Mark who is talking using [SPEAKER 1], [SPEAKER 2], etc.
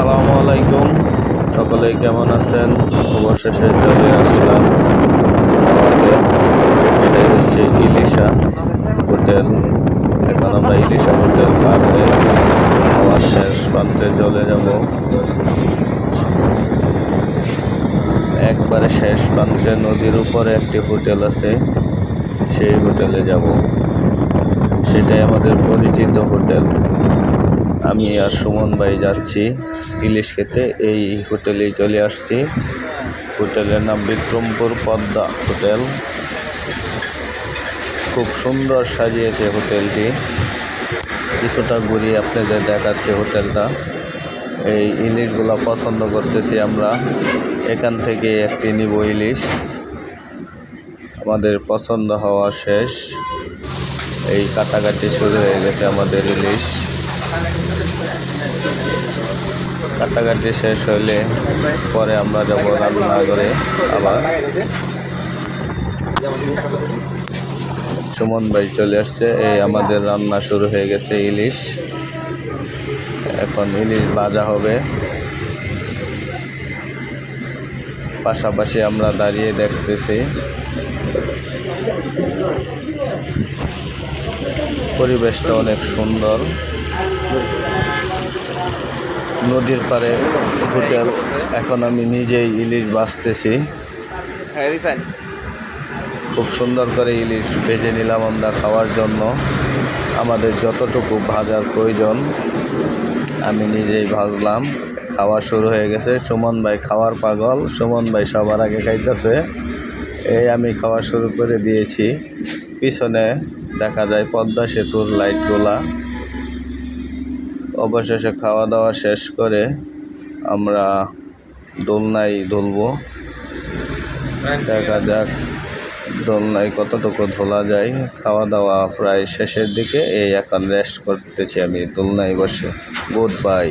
[SPEAKER 1] আসসালামু আলাইকুম। সকলে কেমন আছেন? অবশেষে চলে আসলাম। এটাই হচ্ছে ইলিশা হোটেল। এখন আমরা ইলিশা হোটেল পার আমার শেষ প্রান্তে চলে যাব। একবারে শেষ প্রান্তে নদীর উপরে একটি হোটেল আছে। সেই হোটেলে যাব। সেটাই আমাদের পরিচিত হোটেল। আমি আর সুমন ভাই যাচ্ছি ইলিশ খেতে। এই হোটেলেই চলে আসছি। হোটেলের নাম বিক্রমপুর পদ্মা হোটেল। খুব সুন্দর সাজিয়েছে হোটেলটি। কিছুটা ঘুরিয়ে আপনাদের দেখাচ্ছে হোটেলটা। এই ইলিশগুলো পছন্দ করতেছি আমরা। এখান থেকে একটি নিব ইলিশ। আমাদের পছন্দ হওয়া শেষ। এই কাটাকাটি শুরু হয়ে গেছে আমাদের ইলিশ। কাটাকাটি শেষ হলে পরে আমরা যাব রান্না করে আবার। সুমন ভাই চলে আসছে। এই আমাদের রান্না শুরু হয়ে গেছে ইলিশ। এখন ইলিশ ভাজা হবে। পাশাপাশি আমরা দাঁড়িয়ে দেখতেছি। পরিবেশটা অনেক সুন্দর। নদীর পাড়ে হোটেল। এখন আমি নিজেই ইলিশ বাঁচতেছি। খুব সুন্দর করে ইলিশ ভেজে নিলাম আমরা খাওয়ার জন্য। আমাদের যতটুকু ভাজার প্রয়োজন আমি নিজেই ভাজলাম। খাওয়া শুরু হয়ে গেছে। সুমন ভাই খাওয়ার পাগল। সুমন ভাই সবার আগে খাইতেছে। এই আমি খাওয়া শুরু করে দিয়েছি। পিছনে দেখা যায় পদ্মা সেতুর লাইটগুলা অবশেষে খাওয়া দাওয়া শেষ করে আমরা দোলনায় ধুলব। দেখা যাক দোলনায় কতটুকু ধোলা যায়। খাওয়া দাওয়া প্রায় শেষের দিকে, এই এখন রেস্ট করতেছি আমি দোলনায় বসে। Good bye